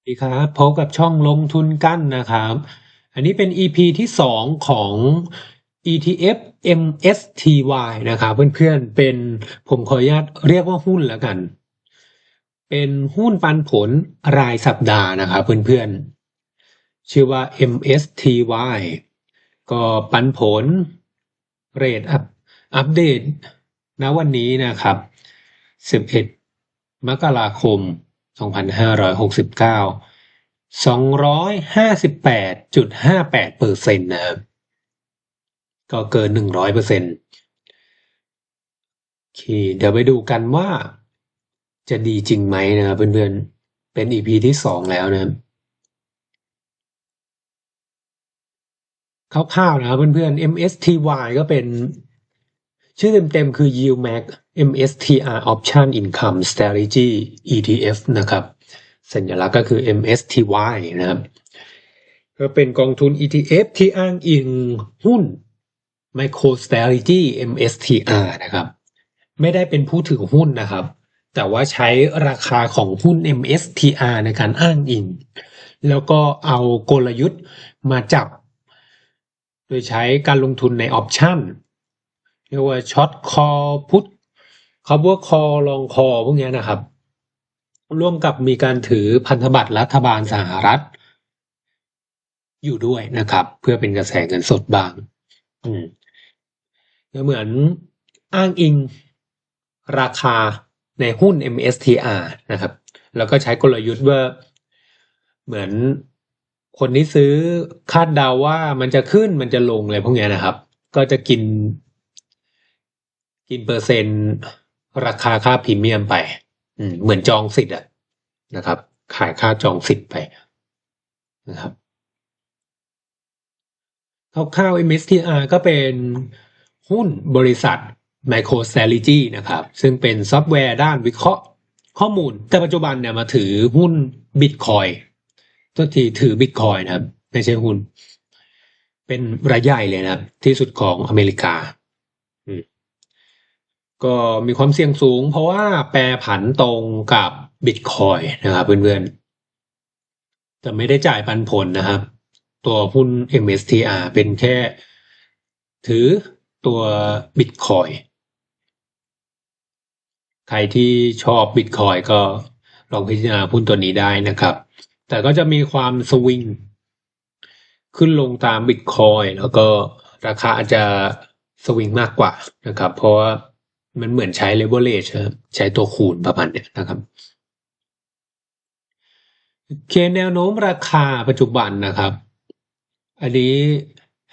สวัสดีครับพบกับช่องลงทุนกั้นนะครับ อันนี้เป็น EP ที่สองของ ETF MSTY นะครับเพื่อนๆเป็นผมขออนุญาตเรียกว่าหุ้นแล้วกัน เป็นหุ้นปันผลรายสัปดาห์นะครับเพื่อนๆ ชื่อว่า MSTY ก็ปันผลเรทอัพอัปเดตณวันนี้นะครับ 11 มกราคม 2569 258.58เปอร์เซ็นต์นะครับก็เกิน 100เปอร์เซ็นต์โอเคเดี๋ยวไปดูกันว่าจะดีจริงไหมนะครับเพื่อนๆ เป็น EP ที่สองแล้วนะครับคร่าวๆนะครับเพื่อนๆ MSTY ก็เป็น ชื่อเต็มๆ คือ Yield Max MSTR Option Income Strategy ETF นะครับ สัญลักษณ์ก็คือ MSTY นะครับ ก็เป็นกองทุน ETF ที่อ้างอิงหุ้น Micro Strategy MSTR นะครับ ไม่ได้เป็นผู้ถือหุ้นนะครับ แต่ว่าใช้ราคาของหุ้น MSTR ในการอ้างอิง แล้วก็เอากลยุทธ์มาจับ โดยใช้การลงทุนในออปชั่น เรียกว่าช็อตคอพุทคับว่าคอลองคอพวกนี้นะครับ ร่วมกับมีการถือพันธบัตรรัฐบาลสหรัฐ อยู่ด้วยนะครับ เพื่อเป็นกระแสเงินสดบาง อืมก็เหมือนอ้างอิงราคาในหุ้น MSTR นะครับ แล้วก็ใช้กลยุทธ์ว่าเหมือนคนที่ซื้อคาดเดาว่ามันจะขึ้นมันจะลงอะไรพวกนี้นะครับ ก็จะกิน กินเปอร์เซ็นต์ราคาค่าพรีเมียมไป อืม เหมือนจองสิทธิ์อะนะครับ ขายค่าจองสิทธิ์ไปนะครับคร่าว ๆ MSTR ก็เป็นหุ้นบริษัท MicroStrategy นะครับ ซึ่งเป็นซอฟต์แวร์ด้านวิเคราะห์ข้อมูล แต่ปัจจุบันเนี่ยมาถือหุ้น Bitcoin ตัวทีถือ Bitcoin นะครับ ไม่ใช่หุ้น เป็นรายใหญ่เลยนะครับ ที่สุดของอเมริกา อืม ก็มีความเสี่ยงสูง เพราะว่าแปรผันตรงกับบิตคอยนะครับเพื่อนๆแต่ไม่ได้จ่ายปันผลนะครับ ตัวหุ้น MSTR เป็นแค่ ถือตัวบิตคอยใครที่ชอบบิตคอยก็ลองพิจารณาหุ้นตัวนี้ได้นะครับ แต่ก็จะมีความสวิงขึ้นลงตามบิตคอยแล้วก็ราคาอาจจะสวิงมากกว่านะครับ เพราะว่า มันเหมือนใช้ leverage ใช้ตัวคูณประมาณเนี้ยนะครับเคแนวโน้มราคาปัจจุบันนะครับ อันนี้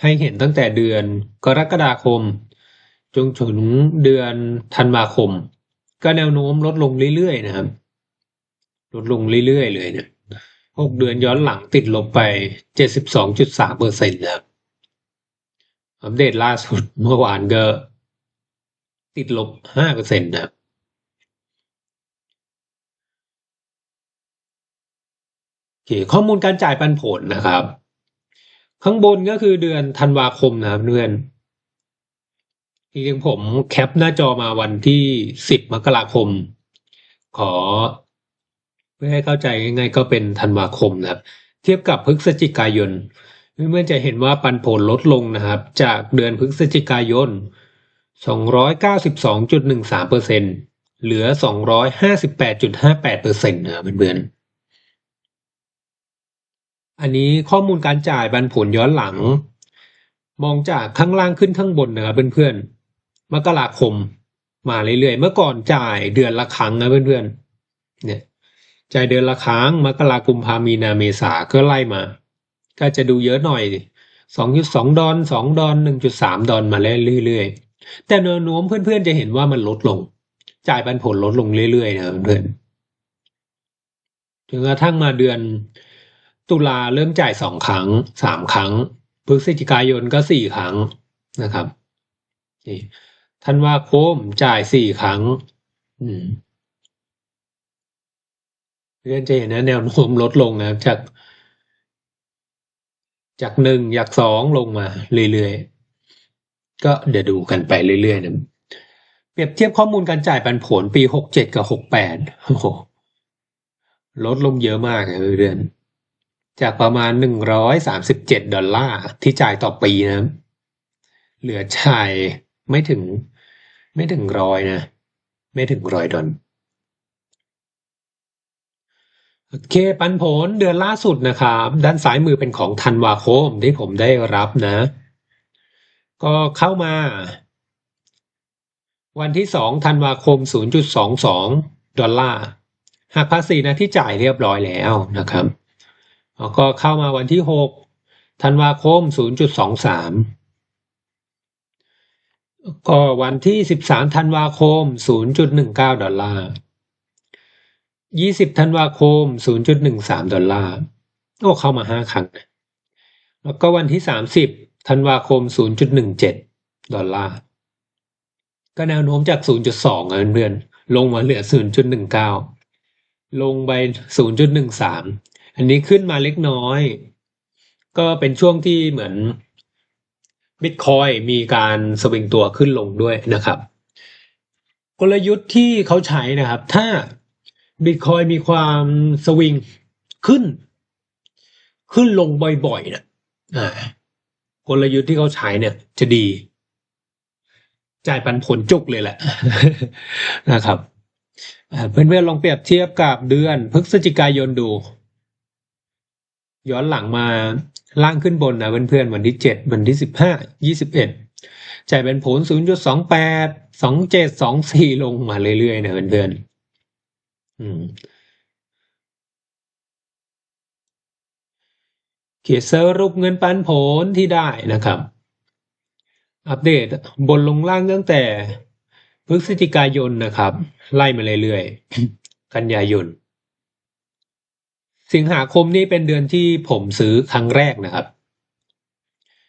ให้เห็นตั้งแต่เดือนกรกฎาคม จนถึงเดือนธันวาคม ก็แนวโน้มลดลงเรื่อยๆนะครับ ลดลงเรื่อยๆเลยเนี่ยหกเดือนย้อนหลังติดลบไปเจ็ดสิบสองจุดสามเปอร์เซ็นต์ครับอัปเดตล่าสุดเมื่อวานก็ ติดลบห้าเปอร์เซ็นต์นะครับโอเคข้อมูลการจ่ายปันผลนะครับ ข้างบนก็คือเดือนธันวาคมนะครับเพื่อนจริงๆผมแคปหน้าจอมาวันที่สิบมกราคม ขอ เพื่อให้เข้าใจง่ายๆก็เป็นธันวาคมนะครับ เทียบกับพฤศจิกายนเพื่อนๆจะเห็นว่าปันผลลดลงนะครับ จากเดือนพฤศจิกายน 292.13เปอร์เซ็นเหลือ 258.58เปอร์เซ็นต์นะครับเพื่อนๆ อันนี้ข้อมูลการจ่ายปันผลย้อนหลัง มองจากข้างล่างขึ้นข้างบนนะครับเพื่อนๆ มกราคมมาเรื่อยๆ เมื่อก่อนจ่ายเดือนละครั้งนะเพื่อนๆ เนี่ยจ่ายเดือนละครั้ง มกราคมพามีนาเมษาก็ไล่มา ก็จะดูเยอะหน่อย2.2ดอน2ดอน1.3ดอนมาเรื่อยๆ แต่แนวโน้มเพื่อนๆจะเห็นว่ามันลดลง จ่ายปันผลลดลงเรื่อยๆนะเพื่อนๆจนกระทั่งมาเดือนตุลาเริ่มจ่ายสองครั้งสามครั้งพฤศจิกายนก็สี่ครั้งนะครับธันว่าโคมจ่ายสี่ครั้งเพื่อนจะเห็นนะแนวโน้มลดลงนะจาก จากหนึ่งอยากสองลงมาเรื่อยๆ ก็เดี๋ยวดูกันไปเรื่อยๆนะเปรียบเทียบข้อมูลการจ่ายปันผลปีหกเจ็ดกับหกแปดโอ้โหลดลงเยอะมากเลยเดือน จากประมาณหนึ่งร้อยสามสิบเจ็ดดอลลาร์ที่จ่ายต่อปีนะ เหลือจ่ายไม่ถึง ไม่ถึงร้อยนะ ไม่ถึงร้อยดอลโอเคปันผลเดือนล่าสุดนะครับ ด้านซ้ายมือเป็นของธันวาคมที่ผมได้รับนะ ก็เข้ามา วันที่สองธันวาคม 0.22 ดอลลาร์หักภาษีนะที่จ่ายเรียบร้อยแล้วนะครับแล้วก็เข้ามาวันที่หกธันวาคม 0.23 ก็วันที่สิบสามธันวาคม 0.19 ดอลลาร์ยี่สิบธันวาคม 0.13 ดอลลาร์ โอ้ เข้ามาห้าครั้ง แล้วก็วันที่สามสิบ ธันวาคม 0.17 ดอลลาร์ ก็แนวโน้มจาก 0.2อะเพื่อนๆลงมาเหลือ 0.19 ลงไป 0.13 อันนี้ขึ้นมาเล็กน้อย ก็เป็นช่วงที่เหมือนบิตคอยมีการสวิงตัวขึ้นลงด้วยนะครับ กลยุทธ์ที่เขาใช้นะครับ ถ้าบิตคอยมีความสวิงขึ้น ขึ้นลงบ่อยๆนะอ่า กลยุทธ์ที่เขาใช้เนี่ย จะดี จ่ายปันผลจุกเลยแหละนะครับเพื่อนๆลองเปรียบเทียบกับเดือนพฤศจิกายนดู ย้อนหลังมาล่างขึ้นบนนะเพื่อนๆวันที่เจ็ดวันที่สิบห้ายี่สิบเอ็ดจ่ายเป็นผลศูนย์จุดสองแปดสองเจ็ดสองสี่ลงมาเรื่อยๆนะเพื่อนๆอืม ขียนสรุปเงินปันผลที่ได้นะครับ อัปเดตบนลงล่างตั้งแต่พฤศจิกายนนะครับ ไล่มาเรื่อยๆ กันยายน สิงหาคมนี่เป็นเดือนที่ผมซื้อครั้งแรกนะครับ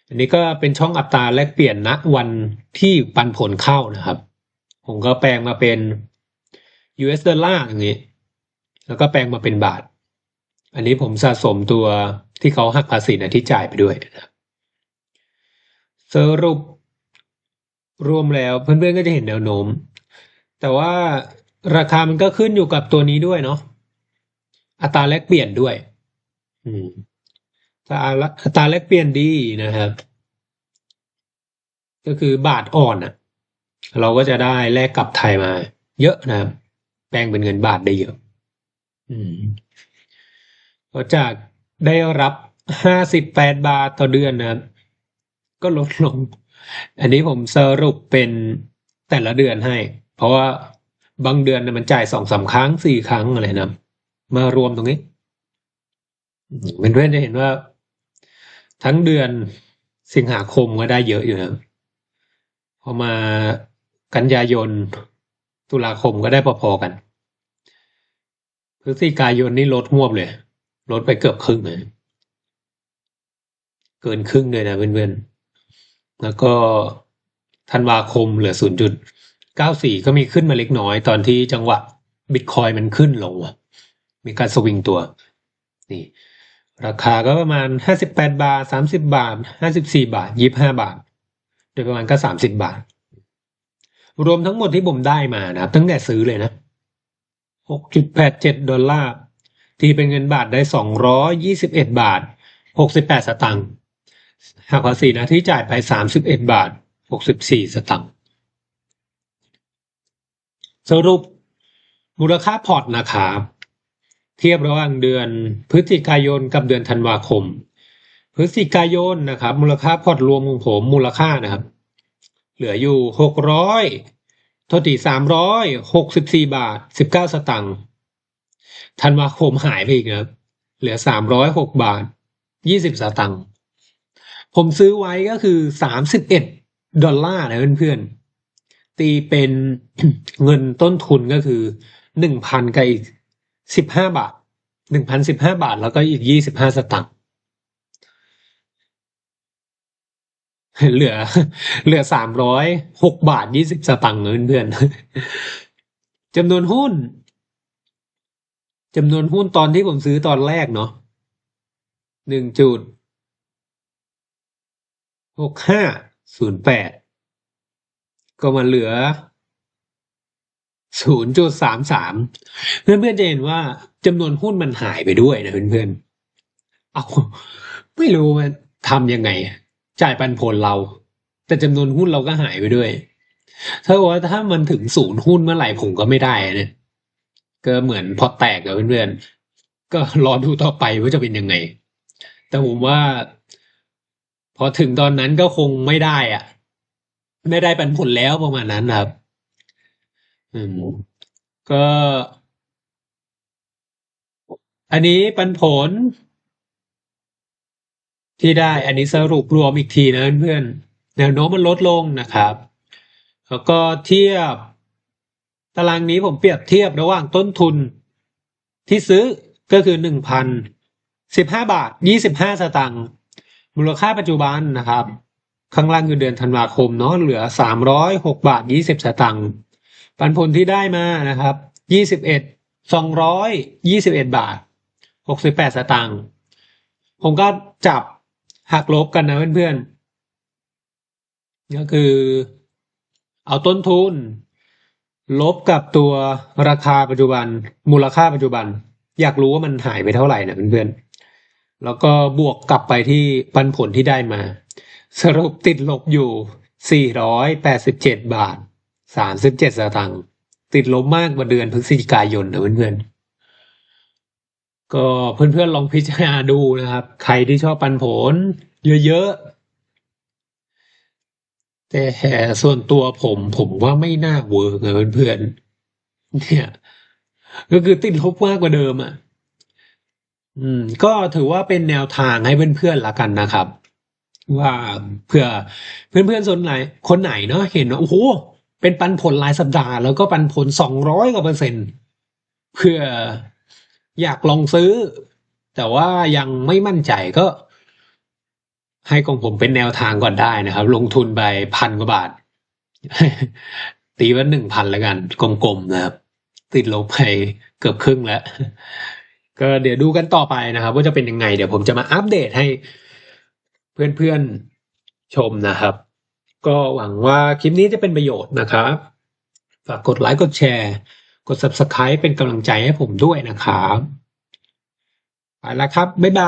อันนี้ก็เป็นช่องอัตราแลกเปลี่ยนณวันที่ปันผลเข้านะครับ ผมก็แปลงมาเป็น US ดอลลาร์อย่างนี้ แล้วก็แปลงมาเป็นบาท อันนี้ผมสะสมตัว ที่เขาหักภาษีนะที่จ่ายไปด้วยนะครับสรุปรวมแล้วเพื่อนๆก็จะเห็นแนวโน้ม แต่ว่าราคามันก็ขึ้นอยู่กับตัวนี้ด้วยเนาะอัตราแลกเปลี่ยนด้วย อืมถ้าอัตราแลกเปลี่ยนดีนะครับ ก็คือบาทอ่อนอะ เราก็จะได้แลกกลับไทยมา เยอะนะครับแปลงเป็นเงินบาทได้เยอะ อืมก็จาก ได้รับห้าสิบแปดบาทต่อเดือนนะครับ ก็ลดลง อันนี้ผมสรุปเป็นแต่ละเดือนให้ เพราะว่าบางเดือนมันจ่ายสองสาครั้งสี่ครั้งอะไรนะมารวมตรงนี้เป็นเพื่อนจะเห็นว่า ทั้งเดือนสิงหาคมก็ได้เยอะอยู่นะพอมากันยายน ตุลาคมก็ได้พอๆกันพฤศจิกายนนี่ลดหวบเลย ลดไปเกือบครึ่งเลยเกินครึ่งเลยนะเพื่อนๆ แล้วก็ธันวาคมเหลือศูนย์จุดเก้าสี่ก็มีขึ้นมาเล็กน้อยตอนที่จังหวะบิตคอยมันขึ้นลงอะมีการสวิงตัว นี่ ราคาก็ประมาณห้าสิบแปดบาทสามสิบาทห้าสิบสี่บาทยี่ห้าบาท โดยประมาณก็สามสิบบาท รวมทั้งหมดที่ผมได้มานะครับ ตั้งแต่ซื้อเลยนะหกจุดแปดเจ็ดดอลลาร์ ทีเป็นเงินบาทได้สองร้อยี่สิบเอ็ดบาทหกสิบแปดสตังค์หักภาษีนะที่จ่ายไปสามสิบเอ็ดบาทหกสิบสี่สตังค์สรุปมูลค่าพอร์ตนะครับเทียบระหว่างเดือนพฤศจิกายนกับเดือนธันวาคม พฤศจิกายนนะครับ มูลค่าพอร์ตรวมของผมมูลค่านะครับ เหลืออยู่หกร้อยทษทีสามร้อยหกสิบสี่บาทสิบเก้าสตังค์ ธันวาคมหายไปอีกครับ เหลือสามร้อยหกบาทยี่สิบสตังค์ผมซื้อไว้ก็คือสามสิบเอ็ดดอลลาร์นะเพื่อนๆ ตีเป็นเงินต้นทุนก็คือหนึ่งพันกับอีกสิบห้าบาทหนึ่งพันสิบห้าบาท แล้วก็อีกยี่สิบห้าสตังค์เหลือ เหลือสามร้อยหกบาทยี่สิบสตังค์เงินเพื่อนจำนวนหุ้น จำนวนหุ้นตอนที่ผมซื้อตอนแรกเนาะหนึ่งจุดหกห้าศูนย์แปดก็มาเหลือศูนย์จุดสามสามเพื่อนๆจะเห็นว่าจำนวนหุ้นมันหายไปด้วยนะเพื่อนๆเอาไม่รู้มันทำยังไง จ่ายปันผลเรา แต่จำนวนหุ้นเราก็หายไปด้วย ถ้าว่าถ้ามันถึงศูนย์หุ้นเมื่อไหร่ผมก็ไม่ได้เนี่ย ก็เหมือนพอแตกกับเพื่อนๆ ก็รอดูต่อไปว่าจะเป็นยังไง แต่ผมว่า พอถึงตอนนั้นก็คงไม่ได้อะไม่ได้ปันผลแล้วประมาณนั้นครับ อืม ก็ อันนี้ปันผล ที่ได้ อันนี้สรุปรวมอีกทีนะเพื่อนๆแนวโน้มมันลดลงนะครับ แล้วก็เทียบ ตารางนี้ผมเปรียบเทียบระหว่างต้นทุน ที่ซื้อก็คือหนึ่งพันสิบห้าบาทยี่สิบห้าสตางค์มูลค่าปัจจุบันนะครับ ข้างล่างคือเดือนธันวาคมเนาะเหลือสามร้อยหกบาทยี่สิบสตางค์ปันผลที่ได้มานะครับยี่สิบเอ็ดสองร้อยยี่สิบเอ็ดบาทหกสิบแปดสตางค์ผมก็จับหักลบกันนะเพื่อนๆก็คือ เอาต้นทุน ลบกับตัวราคาปัจจุบัน มูลค่าปัจจุบัน อยากรู้ว่ามันหายไปเท่าไหร่นะเพื่อนๆแล้วก็บวกกลับไปที่ปันผลที่ได้มา สรุปติดลบอยู่ 487 บาท 37 สตางค์ติดลบมากกว่าเดือนพฤศจิกายนนะเพื่อนๆก็เพื่อนๆลองพิจารณาดูนะครับ ใครที่ชอบปันผล เยอะๆ แต่ส่วนตัวผมผมว่าไม่น่าเวิร์กนะเพื่อนๆเนี่ย ก็คือติดลบมากกว่าเดิมอะ อืม ก็ถือว่าเป็นแนวทางให้เพื่อนๆละกันนะครับ ว่าเพื่อเพื่อนๆส่วนไหน คนไหนเนาะเห็นว่าโอ้โหเป็นปันผลรายสัปดาห์แล้วก็ปันผลสองร้อยกว่าเปอร์เซ็นต์เพื่ออยากลองซื้อ แต่ว่ายังไม่มั่นใจก็ ให้ของผมเป็นแนวทางก่อนได้นะครับ ลงทุนไปพันกว่าบาท ตีว่าหนึ่งพันแล้วกัน กลมๆนะครับ ติดลบไปเกือบครึ่งแล้ว ก็เดี๋ยวดูกันต่อไปนะครับ ว่าจะเป็นยังไง เดี๋ยวผมจะมาอัปเดตให้เพื่อนๆชมนะครับ ก็หวังว่าคลิปนี้จะเป็นประโยชน์นะครับ ฝากกดไลค์กดแชร์ กด subscribe เป็นกำลังใจให้ผมด้วยนะครับไปแล้วครับ บ๊ายบาย